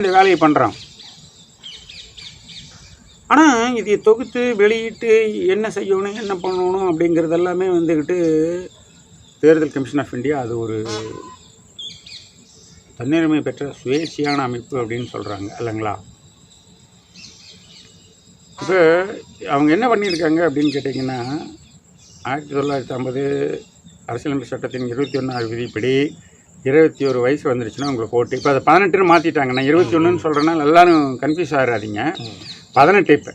இந்த வேலையை பண்ணுறான் ஆனால் இதை தொகுத்து வெளியிட்டு என்ன செய்யணும் என்ன பண்ணணும் அப்படிங்கிறது எல்லாமே வந்துக்கிட்டு தேர்தல் கமிஷன் ஆஃப் இந்தியா அது ஒரு தன்னிறைமை பெற்ற சுயேட்சையான அமைப்பு அப்படின்னு சொல்கிறாங்க இல்லைங்களா? இப்போ அவங்க என்ன பண்ணியிருக்காங்க அப்படின்னு கேட்டிங்கன்னா ஆயிரத்தி தொள்ளாயிரத்தி ஐம்பது அரசியலமைப்பு சட்டத்தின் இருபத்தி ஒன்றாவது விதிப்படி இருபத்தி ஒரு வயசு வந்துருச்சுன்னா உங்களுக்கு ஓட்டு. இப்போ அதை பதினெட்டுன்னு மாற்றிட்டாங்க நான் இருபத்தி ஒன்றுன்னு சொல்கிறேன்னா எல்லாரும் கன்ஃபியூஸ் ஆகிடாதீங்க பதினெட்டு இப்போ.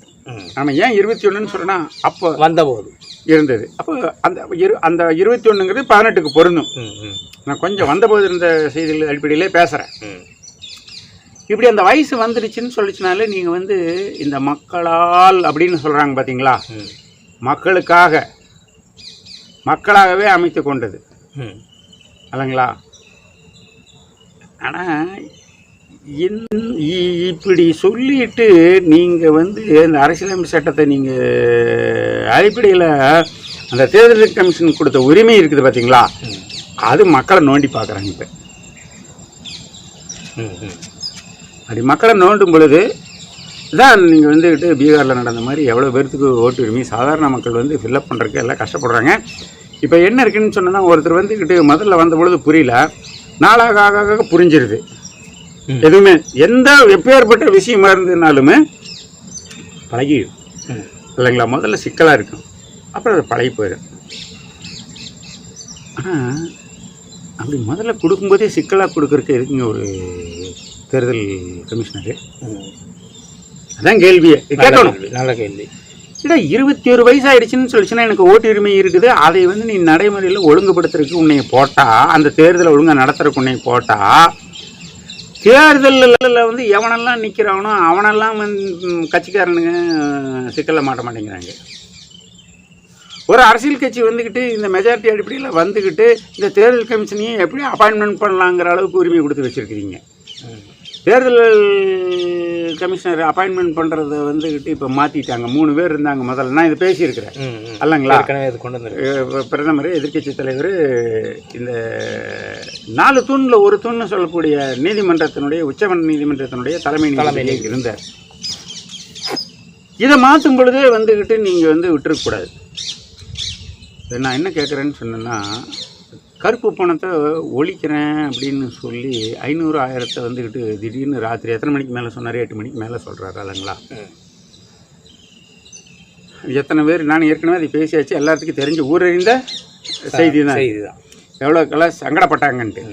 நம்ம ஏன் இருபத்தி ஒன்றுன்னு சொல்கிறேன்னா அப்போ வந்தபோது. இருந்தது. அப்போ அந்த இரு அந்த இருபத்தி ஒன்றுங்கிறது பதினெட்டுக்கு பொருந்தும். நான் கொஞ்சம் வந்தபோது இருந்த செய்திகள் அடிப்படையிலே பேசுகிறேன். இப்படி அந்த வயசு வந்துருச்சுன்னு சொல்லிச்சுனாலே நீங்கள் வந்து இந்த மக்களால் அப்படின்னு சொல்கிறாங்க பார்த்தீங்களா மக்களுக்காக மக்களாகவே அமைத்து கொண்டது. இல்லைங்களா? ஆனால் இப்படி சொல்லிட்டு நீங்கள் வந்து இந்த அரசியலமைப்பு சட்டத்தை நீங்கள் அடிப்படையில் அந்த தேர்தல் கமிஷன் கொடுத்த உரிமை இருக்குது பார்த்தீங்களா அது மக்களை நோண்டி பார்க்குறாங்க இப்போ. ம், அப்படி மக்களை நோண்டும் பொழுது தான் நீங்கள் வந்துக்கிட்டு பீகாரில் நடந்த மாதிரி எவ்வளோ பேர்த்துக்கு ஓட்டு உரிமை? சாதாரண மக்கள் வந்து ஃபில்லப் பண்ணுறதுக்கு எல்லாம் கஷ்டப்படுறாங்க. இப்போ என்ன இருக்குன்னு சொன்னால் ஒருத்தர் வந்துக்கிட்டு முதல்ல வந்த பொழுது புரியல. நாளாக ஆக புரிஞ்சிருது. எதுவுமே எந்த எப்பேற்பட்ட விஷயமா இருந்ததுனாலுமே பழகிடும். இல்லைங்களா? முதல்ல சிக்கலாக இருக்கும். அப்புறம் அது பழகி போயிடும். ஆனால் அப்படி முதல்ல கொடுக்கும்போதே சிக்கலாக கொடுக்குறக்கு எதுக்குங்க ஒரு தேர்தல் கமிஷனரு. அதான் கேள்வியே. கேட்கணும். நல்ல கேள்வி. இல்லை இருபத்தி ஒரு வயசு ஆயிடுச்சுன்னு சொல்லிச்சுன்னா எனக்கு ஓட்டு உரிமை இருக்குது. அதை வந்து நீ நடைமுறையில் ஒழுங்குபடுத்துறதுக்கு உன்னை போட்டா அந்த தேர்தலை ஒழுங்காக நடத்துறதுக்கு உன்னை போட்டா தேர்தலில் வந்து எவனெல்லாம் நிற்கிறானோ அவனெல்லாம் வந்து கட்சிக்காரனுங்க சிக்கலில் மாட்ட மாட்டேங்கிறாங்க. ஒரு அரசியல் கட்சி வந்துக்கிட்டு இந்த மெஜாரிட்டி அடிப்படையில் வந்துக்கிட்டு இந்த தேர்தல் கமிஷனையும் எப்படி அப்பாயின்மெண்ட் பண்ணலாங்கிற அளவுக்கு உரிமை கொடுத்து வச்சுருக்கிறீங்க. தேர்தல் கமிஷனர் அப்பாயின்மெண்ட் பண்ணுறத வந்துக்கிட்டு இப்போ மாற்றிட்டாங்க மூணு பேர் இருந்தாங்க முதல்ல. நான் இது பேசியிருக்கிறேன். அல்லங்களா? இது கொண்டு அஹ் பிரதமர் எதிர்க்கட்சி தலைவர் இந்த நாலு தூணில் ஒரு தூண்னு சொல்லக்கூடிய நீதிமன்றத்தினுடைய உச்சமன்ற நீதிமன்றத்தினுடைய தலைமை நீதிபதி. இருந்தார். இதை மாற்றும் பொழுதே வந்துக்கிட்டு நீங்கள் வந்து இப்ப நான் என்ன கேட்குறேன்னு சொன்னேன்னா கருப்பு பணத்தை ஒழிக்கிறேன் அப்படின்னு சொல்லி ஐநூறு ஆயிரத்தை வந்துக்கிட்டு திடீர்னு ராத்திரி எத்தனை மணிக்கு மேலே சொன்னார்? எட்டு மணிக்கு மேலே சொல்கிறாரு இல்லைங்களா. எத்தனை பேர்? நான் ஏற்கனவே அதை பேசியாச்சு. எல்லாத்துக்கும் தெரிஞ்ச ஊரறிந்த செய்தி தான் செய்திதான். எவ்வளோக்கெல்லாம் சங்கடப்பட்டாங்கன்ட்டு.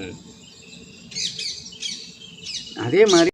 அதே மாதிரி